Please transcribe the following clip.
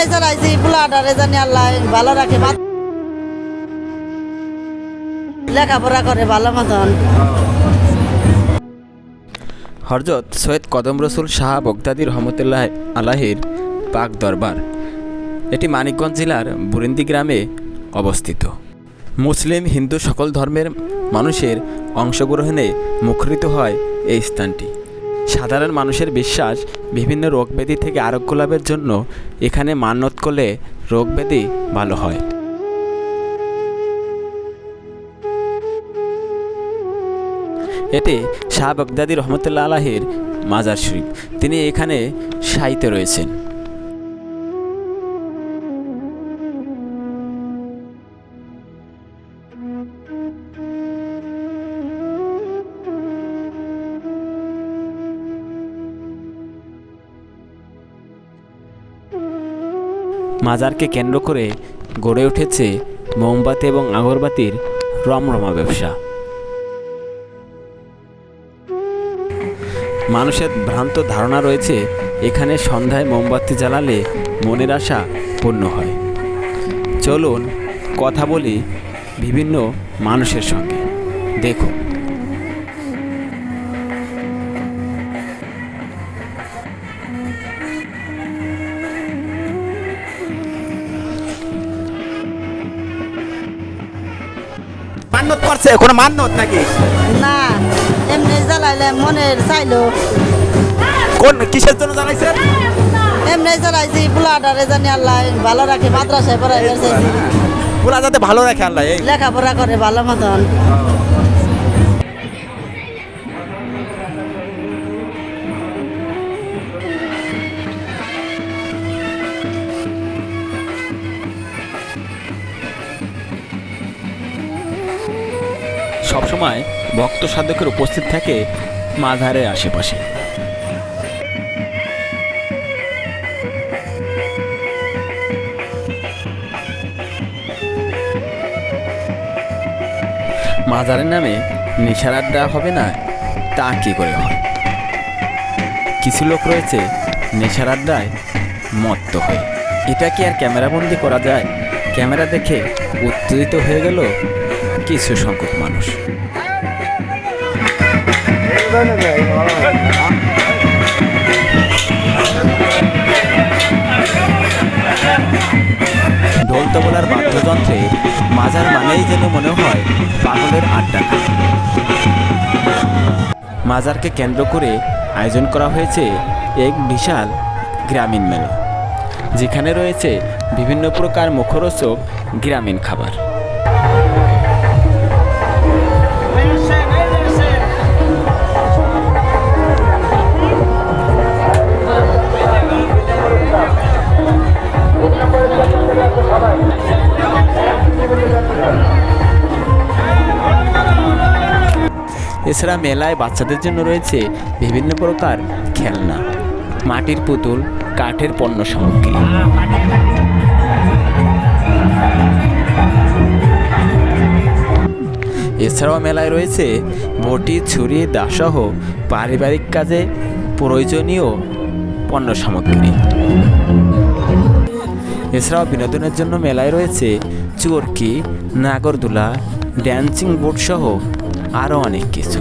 এমনি চালাইছি পোলাটারে জানি আল্লাহ ভালো রাখে লেখাপড়া করে, ভালো মতন। হরজত সৈয়দ কদম রসুল শাহ বগদাদি রহমতুল্লাহ আলাহির পাক দরবার, এটি মানিকগঞ্জ জেলার বুরিন্দি গ্রামে অবস্থিত। মুসলিম, হিন্দু সকল ধর্মের মানুষের অংশগ্রহণে মুখরিত হয় এই স্থানটি। সাধারণ মানুষের বিশ্বাস বিভিন্ন রোগ ব্যাধি থেকে আরোগ্য লাভের জন্য এখানে মান্যত করলে রোগ ব্যাধি ভালো হয়। এতে শাহ বগদাদি রহমতুল্লাহ আলাহের মাজার শরীফ। তিনি এখানে সাহিত্য রয়েছেন। মাজারকে কেন্দ্র করে গড়ে উঠেছে মোমবাতি এবং আগরবাতির রমরমা ব্যবসা। মানুষের ভ্রান্ত ধারণা রয়েছে, এখানে সন্ধ্যায় মোমবাতি জ্বালালে মনের আশা পূর্ণ হয়। চলুন কথা বলি বিভিন্ন মানুষের সঙ্গে। দেখুন। মান্যত করছে? কোনো মান্যত নাকি? না এমনি জ্বালাইলে মনের চাইলো। কোন কিসের জন্য জ্বালাইছেন? এমনি জ্বালাইছি পোলাটারে জানি আল্লাহ ভালো রাখে মাদ্রাসায় পড়াই পুরা যাতে ভালো রাখে আল্লাহ লেখাপড়া করে ভালো মতন। সবসময় ভক্ত সাধকের উপস্থিত থাকে মাজারের আশেপাশে। মাজারের নামে নেশার আড্ডা হবে না, তা কি করে হয়? কিছু লোক রয়েছে নেশার আড্ডায় মত্ত হয়ে। এটা কি আর ক্যামেরাবন্দি করা যায়? ক্যামেরা দেখে উত্তেজিত হয়ে গেল কিছু সংখ্যক মানুষ? ঢোল তবলার বাদ্যযন্ত্রে মাজার মানেই যেন মনে হয় পাগলের আড্ডা মাজারকে কেন্দ্র করে আয়োজন করা হয়েছে এক বিশাল গ্রামীণ মেলা, যেখানে রয়েছে বিভিন্ন প্রকার মুখরোচক গ্রামীণ খাবার। এছাড়া মেলায় বাচ্চাদের জন্য রয়েছে বিভিন্ন প্রকার খেলনা, মাটির পুতুল, কাঠের পণ্য সামগ্রী। এছাড়াও মেলায় রয়েছে বটি, ছুরি, দাসহ পারিবারিক কাজে প্রয়োজনীয় পণ্য সামগ্রী। এছাড়াও বিনোদনের জন্য মেলায় রয়েছে চরকি, নাগরদোলা ড্যান্সিং বোর্ড সহ আরও অনেক কিছু।